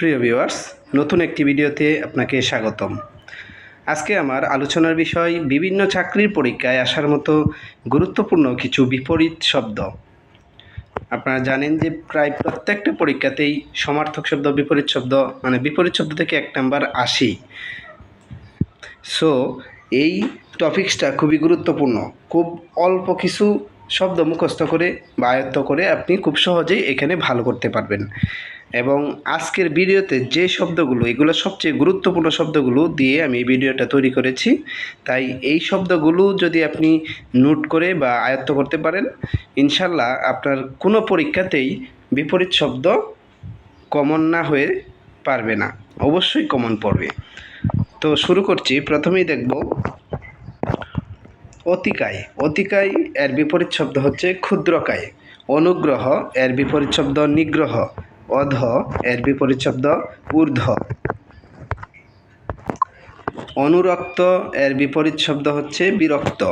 প্রিয় ভিউয়ার্স নতুন একটি ভিডিওতে আপনাকে স্বাগতম। আজকে আমার আলোচনার বিষয় বিভিন্ন চাকরির পরীক্ষায় আসার মতো গুরুত্বপূর্ণ কিছু বিপরীত শব্দ। আপনারা জানেন যে প্রায় প্রত্যেকটা পরীক্ষাতেই সমার্থক শব্দ, বিপরীত শব্দ মানে বিপরীত শব্দ থেকে এক নাম্বার আসি। সো এই টপিক্সটা খুবই গুরুত্বপূর্ণ। খুব অল্প কিছু শব্দ মুখস্থ করে বা আয়ত্ত করে আপনি খুব সহজেই এখানে ভালো করতে পারবেন। এবং আজকের ভিডিওতে যে শব্দগুলো, এগুলো সবচেয়ে গুরুত্বপূর্ণ শব্দগুলো দিয়ে আমি এই ভিডিওটা তৈরি করেছি। তাই এই শব্দগুলো যদি আপনি নোট করে বা আয়ত্ত করতে পারেন, ইনশাল্লাহ আপনার কোনো পরীক্ষাতেই বিপরীত শব্দ কমন না হয়ে পারবে না। অবশ্যই কমন পড়বে। তো শুরু করছি। প্রথমেই দেখব, অতিকায়। অতিকায় এর বিপরীত শব্দ হচ্ছে ক্ষুদ্রকায়। অনুগ্রহ এর বিপরীত শব্দ নিগ্রহ। অধ এর বিপরীত শব্দ ঊর্ধ্ব। অনুরক্ত এর বিপরীত শব্দ হচ্ছে বিরক্ত।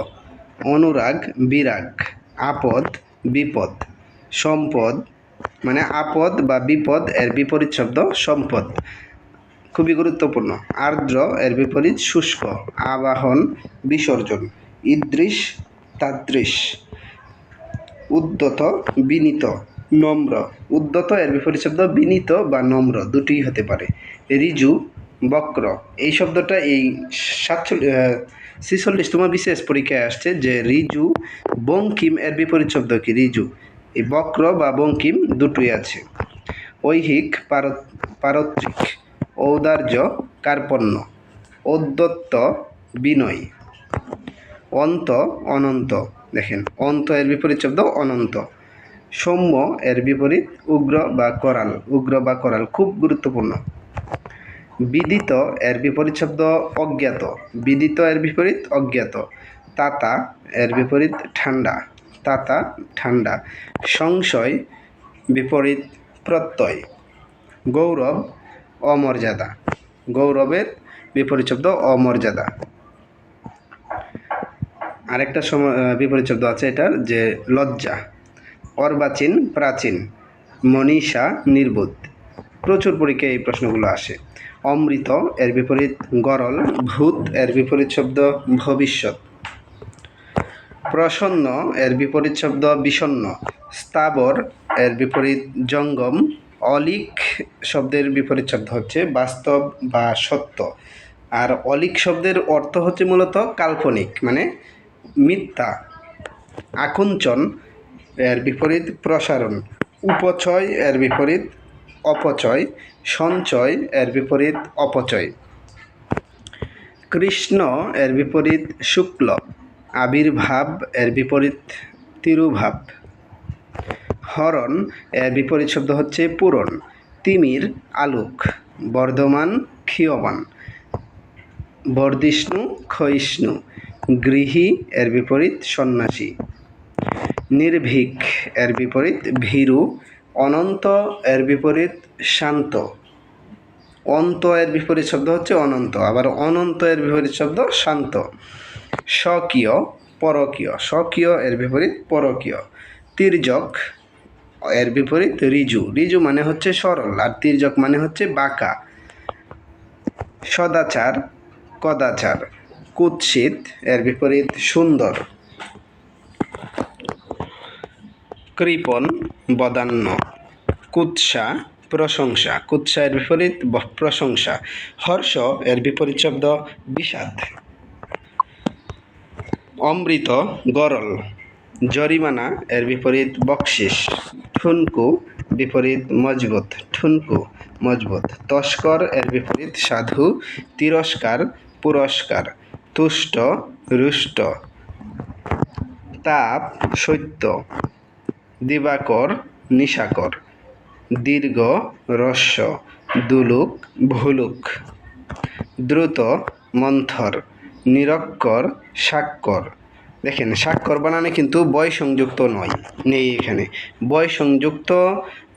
অনুরাগ, বিরাগ। আপদ, বিপদ। সম্পদ মানে আপদ বা বিপদ এর বিপরীত শব্দ সম্পদ। খুবই গুরুত্বপূর্ণ। আর্দ্র এর বিপরীত শুষ্ক। আবাহন, বিসর্জন। ইদৃশ, তাদৃশ। উদ্যত, বিনীত। নম্র। উদ্যত এর বিপরীত শব্দ বিনীত বা নম্র, দুটিই হতে পারে। রিজু, বক্র। এই শব্দটা এই সাতচল্লিশ ছিচল্লিশ তোমার বিশেষ পরীক্ষায় আসছে যে রিজু, বঙ্কিম এর বিপরীত শব্দ কি? রিজু। এই বক্র বা বঙ্কিম দুটোই আছে। ঐহিক, পারত, পারত্রিক, ঔদার্য, কার্পণ্য অদ্যত্ত বিনয়। অন্ত, অনন্ত। দেখেন, অন্ত এর বিপরীত শব্দ অনন্ত। সৌম্য এর বিপরীত উগ্র বা করাল। উগ্র বা করাল খুব গুরুত্বপূর্ণ। বিদিত এর বিপরীত শব্দ অজ্ঞাত। বিদিত এর বিপরীত অজ্ঞাত। তাতা এর বিপরীত ঠান্ডা। তাতা ঠান্ডা। সংশয় বিপরীত প্রত্যয়। গৌরব অমর্যাদা। গৌরবের বিপরীত শব্দ অমর্যাদা। আরেকটা সময় বিপরীত শব্দ আছে এটার, যে লজ্জা। অর্বাচীন, প্রাচীন, মনীষা, নির্বোধ। প্রচুর পরীক্ষায় এই প্রশ্নগুলো আসে। অমৃত এর বিপরীত গরল, ভূত এর বিপরীত শব্দ ভবিষ্যৎ। প্রসন্ন এর বিপরীত শব্দ বিষণ্ন। স্থাবর এর বিপরীত জঙ্গম। অলিক শব্দের বিপরীত শব্দ হচ্ছে বাস্তব বা সত্য। আর অলিক শব্দের অর্থ হচ্ছে মূলত কাল্পনিক মানে মিথ্যা। আকুঞ্চন এর বিপরীত প্রসারণ। উপচয় এর বিপরীত অপচয়। সঞ্চয় এর বিপরীত অপচয়। কৃষ্ণ এর বিপরীত শুক্ল। আবির্ভাব এর বিপরীত তিরুভাব। হরণ এর বিপরীত শব্দ হচ্ছে পূরণ। তিমির আলোক। বর্ধমান ক্ষীয়মান। বর্ধিষ্ণু ক্ষয়িষ্ণু। গৃহী এর বিপরীত সন্ন্যাসী। নির্ভীক, এর বিপরীত ভীরু, অনন্ত, এর বিপরীত শান্ত। অন্ত এর বিপরীত শব্দ হচ্ছে অনন্ত, আবার অনন্ত এর বিপরীত শব্দ শান্ত। স্বকীয়, পরকীয়, স্বকীয় এর বিপরীত পরকীয়। তির্যক এর বিপরীত রিজু রিজু মানে হচ্ছে সরল, আর তির্যক মানে হচ্ছে বাঁকা। সদাচার, কদাচার, কুৎসিত এর বিপরীত সুন্দর। কৃপণ বদান্য। কুৎসা, প্রশংসা। কুৎসা এর বিপরীত প্রশংসা। হর্ষ এর বিপরীত শব্দ বিষাদ। অমৃত, গরল। জরিমানা এর বিপরীত, বকশিস। ঠুনকু, বিপরীত, মজবুত। ঠুনকু, মজবুত। তস্কর এর বিপরীত, সাধু। তিরস্কার, পুরস্কার। তুষ্ট, রুষ্ট। তাপ, সত্য। দিবাকর, নিশাকর, দীর্ঘ রস্য দুলুক, ভুলুক, দ্রুত, মন্থর, নিরক্ষর, স্বাক্ষর। দেখেন, স্বাক্ষর বানানে কিন্তু বয় সংযুক্ত নয়, নেই এখানে। বয় সংযুক্ত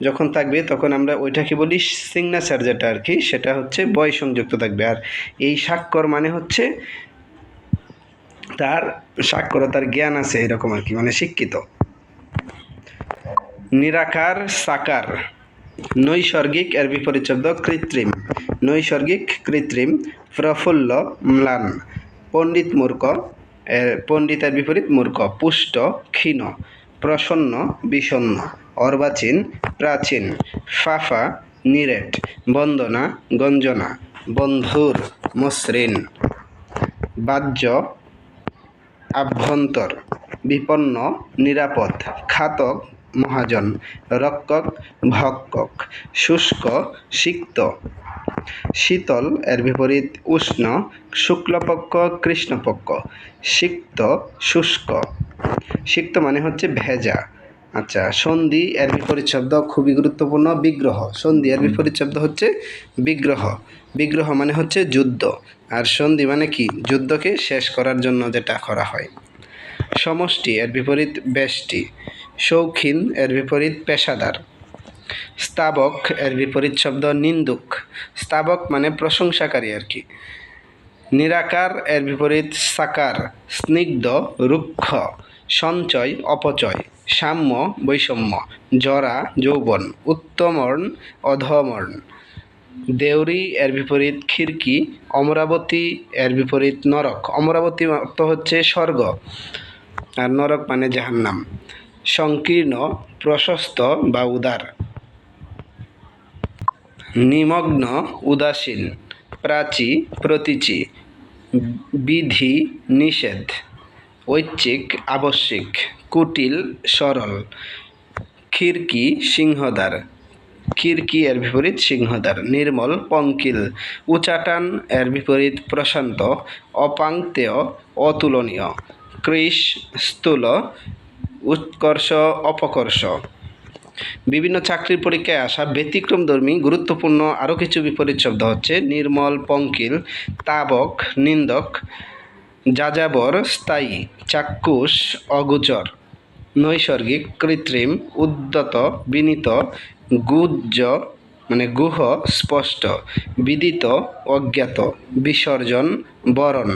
যখন থাকবে, তখন আমরা ওইটাকে বলি সিগনেচার যেটা আর কি, সেটা হচ্ছে বয় সংযুক্ত থাকবে। আর এই স্বাক্ষর মানে হচ্ছে তার সাক্ষরতার জ্ঞান আছে এরকম আর কি মানে শিক্ষিত। নিরাকার, সাকার। নৈসর্গিক, এর বিপরীত শব্দ কৃত্রিম। নৈসর্গিক, কৃত্রিম, প্রফুল্ল, ম্লান। পণ্ডিত মূর্খ এর পণ্ডিতের বিপরীত মূর্খ, পুষ্ট, ক্ষীণ, প্রসন্ন বিষণ্ণ অর্বাচীন, প্রাচীন, ফাফা, নিরেট, বন্দনা, গঞ্জনা, বন্ধুর, মসৃণ, বাহ্য, আভ্যন্তর, বিপন্ন, নিরাপদ, খাতক মহাজন রক্ষক ভক্ষক শুষ্ক, সিক্ত। শীতল এর বিপরীত উষ্ণ, শুক্লপক্ষ, কৃষ্ণপক্ষ, সিক্ত, শুষ্ক। সিক্ত মানে হচ্ছে ভেজা। আচ্ছা সন্ধি এর বিপরীত শব্দ খুবই গুরুত্বপূর্ণ, বিগ্রহ। সন্ধি এর বিপরীত শব্দ হচ্ছে বিগ্রহ। বিগ্রহ মানে হচ্ছে যুদ্ধ। আর সন্ধি মানে কি? যুদ্ধকে শেষ করার জন্য যেটা করা হয়। সমষ্টি, এর বিপরীত ব্যষ্টি শৌখিন, এর বিপরীত পেশাদার। স্তাবক, এর বিপরীত শব্দ নিন্দুক। স্তাবক মানে প্রশংসাকারী আর কি। নিরাকার, এর বিপরীত সাকার। স্নিগ্ধ, রুক্ষ। সঞ্চয়, অপচয়। সাম্য, বৈষম্য। জরা, যৌবন। উত্তমর্ণ, অধমর্ণ। দেউরি, এর বিপরীত খিড়কি, অমরাবতী, এর বিপরীত নরক। অমরাবতী অর্থ হচ্ছে স্বর্গ, আর নরক মানে জাহান্নাম। সংকীর্ণ, প্রশস্ত বা উদার। নিমগ্ন, উদাসীন, প্রাচী, প্রতীচী, বিধি, নিষেধ, ঐচ্ছিক, আবশ্যিক, কুটিল, সরল। খিড়কি, সিংহদ্বার। খিড়কি এর বিপরীত সিংহদ্বার, নির্মল, পঙ্কিল, উচাটান এর বিপরীত প্রশান্ত, অপাংতেয়, অতুলনীয়, কৃষ, স্থূল, উৎকর্ষ, অপকর্ষ। বিভিন্ন চাকরির পরীক্ষায় আসা ব্যতিক্রমধর্মী গুরুত্বপূর্ণ আরও কিছু বিপরীত শব্দ হচ্ছে নির্মল, পঙ্কিল, তাবক, নিন্দক, যাযাবর, স্থায়ী, চাক্ষুষ, অগোচর, নৈসর্গিক, কৃত্রিম, উদ্যত, বিনীত গুজ্জ মানে গুহ, স্পষ্ট, বিদিত, অজ্ঞাত, বিসর্জন, বরণ,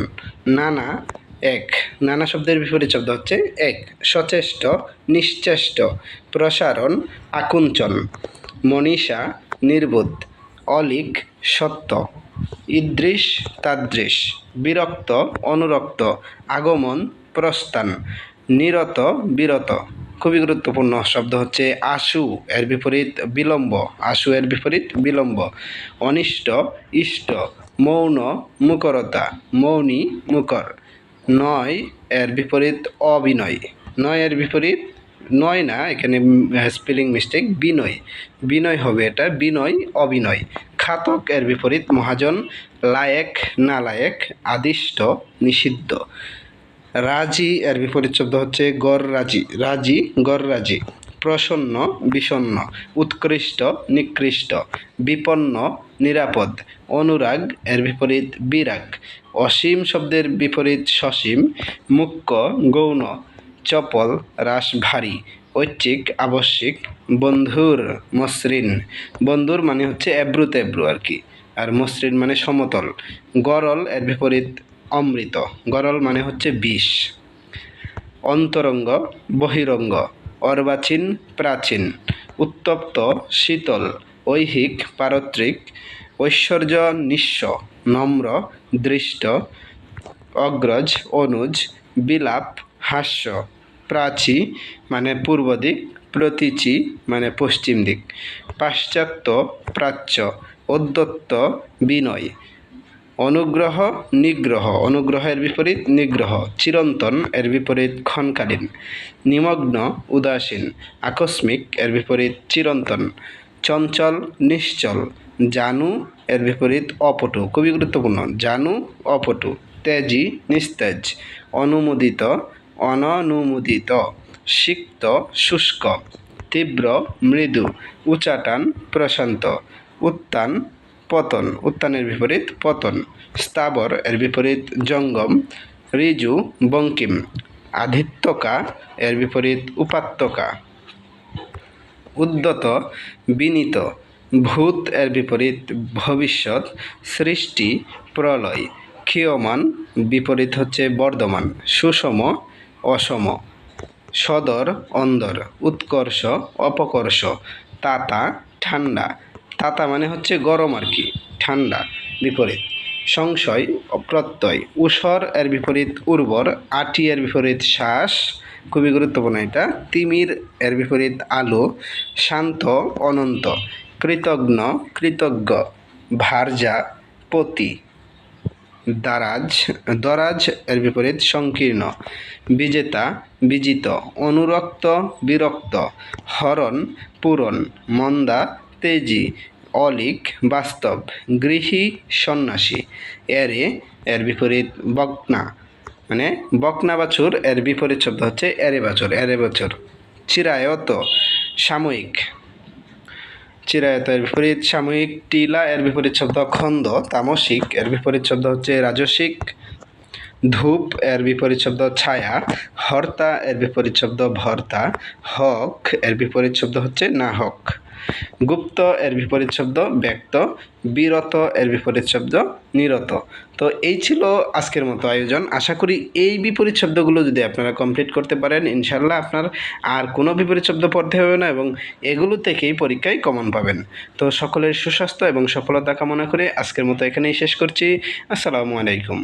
নানা, এক। নানা শব্দের বিপরীত শব্দ হচ্ছে এক। সচেষ্ট, নিশ্চেষ্ট, প্রসারণ, আকুঞ্চন, মনীষা, নির্বোধ, অলিক, সত্য, ইদৃশ, তাদৃশ, বিরক্ত, অনুরক্ত, আগমন, প্রস্থান, নিরত, বিরত। খুবই গুরুত্বপূর্ণ শব্দ হচ্ছে আশু, এর বিপরীত বিলম্ব। আশু এর বিপরীত বিলম্ব। অনিষ্ট, ইষ্ট, মৌন, মুকরতা, মৌনী, মুকর। নয় এর বিপরীত অবিনয়। নয় এর বিপরীত নয় না, এখানে স্পেলিং মিস্টেক, বিনয়। বিনয় হবে এটা, বিনয়, অবিনয়। খাতক এর বিপরীত মহাজন, লায়েক, নালায়েক, আদিষ্ট, নিষিদ্ধ। রাজি, এর বিপরীত শব্দ হচ্ছে গর রাজি। রাজি, গর রাজি। প্রসন্ন, বিষণ্ণ। উৎকৃষ্ট, নিকৃষ্ট। বিপন্ন, নিরাপদ। অনুরাগ, এর বিপরীত বিরাগ। অসীম শব্দের বিপরীত সসীম। মুক্য গৌণ। চপল রাস ভারী ঐচ্ছিক, আবশ্যিক, বন্ধুর, মসৃণ। বন্ধুর মানে হচ্ছে এব্রু তেব্রু আর কি। আর মসৃণ মানে সমতল। গরল, এর বিপরীত অমৃত। গরল মানে হচ্ছে বিষ। অন্তরঙ্গ, বহিরঙ্গ, অর্বাচীন, প্রাচীন, উত্তপ্ত, শীতল, ঐহিক, পারত্রিক, ঐশ্বর্য, নিঃস্ব, নম্র, দৃষ্ট, অগ্রজ, অনুজ, বিলাপ, হাস্য। প্রাচী মানে পূর্ব দিক, প্রতীচী মানে পশ্চিম দিক। পাশ্চাত্য প্রাচ্য অদ্যত্ত বিনয়। অনুগ্রহ, নিগ্রহ। অনুগ্রহের বিপরীত নিগ্রহ। চিরন্তন এর বিপরীত ক্ষণকালীন। নিমগ্ন, উদাসীন। আকস্মিক এর বিপরীত চিরন্তন। চঞ্চল, নিশ্চল। জানু এর বিপরীত অপটু। খুবই গুরুত্বপূর্ণ। জানু, অপটু। তেজি নিস্তেজ। অনুমোদিত, অননুমোদিত। সিক্ত, শুষ্ক। তীব্র, মৃদু। উচাটান, প্রশান্ত। উত্তান পতন উত্তানের বিপরীত পতন স্থাবর এর বিপরীত জঙ্গম ঋজু বঙ্কিম, আধিত্যকা এর বিপরীত উপাত্তকা উদ্যত, বিনীত, ভূত এর বিপরীত ভবিষ্যৎ, সৃষ্টি, প্রলয়, ক্ষীয়মান, বিপরীত হচ্ছে বর্ধমান, সুষম, অসম। সদর, অন্দর, উৎকর্ষ, অপকর্ষ, তাতা, ঠান্ডা তাতা মানে হচ্ছে গরম আর কি, ঠান্ডা, বিপরীত। সংশয় প্রত্যয় উসর এর বিপরীত উর্বর আটি এর বিপরীত শ্বাস, খুবই গুরুত্বপূর্ণ এটা। তিমির এর বিপরীত আলো, শান্ত, অনন্ত কৃতজ্ঞ কৃতজ্ঞ, ভার্যা, পতি, দারাজ, দরাজ এর বিপরীত সংকীর্ণ, বিজেতা, বিজিত, অনুরক্ত, বিরক্ত, হরণ, পূরণ, মন্দা তেজি, অলিক, বাস্তব, গৃহী, সন্ন্যাসী। এরে এর বিপরীত বকনা। মানে বকনা বাছুর, এর বিপরীত শব্দ হচ্ছে এরে বাছুর এরে বাছুর। চিরায়ত, সাময়িক। চিরায়ত এর বিপরীত সাময়িক, টিলা এর বিপরীত শব্দ খন্দ, তামসিক। এর বিপরীত শব্দ হচ্ছে রাজসিক। ধূপ এর বিপরীত শব্দ ছায়া। হর্তা এর বিপরীত শব্দ ভর্তা। হক এর বিপরীত শব্দ হচ্ছে না হক গুপ্ত এর বিপরীত শব্দ ব্যক্ত, বিরত এর বিপরীত শব্দ নিরত। তো এই ছিল আজকের মতো আয়োজন। আশা করি এই বিপরীত শব্দগুলো যদি আপনারা কমপ্লিট করতে পারেন ইনশাল্লাহ আপনার আর কোনো বিপরীত শব্দ পড়তে হবে না এবং এগুলো থেকেই পরীক্ষায় কমন পাবেন। তো সকলের সুস্বাস্থ্য এবং সফলতা কামনা করে আজকের মতো এখানেই শেষ করছি। আসসালামু আলাইকুম।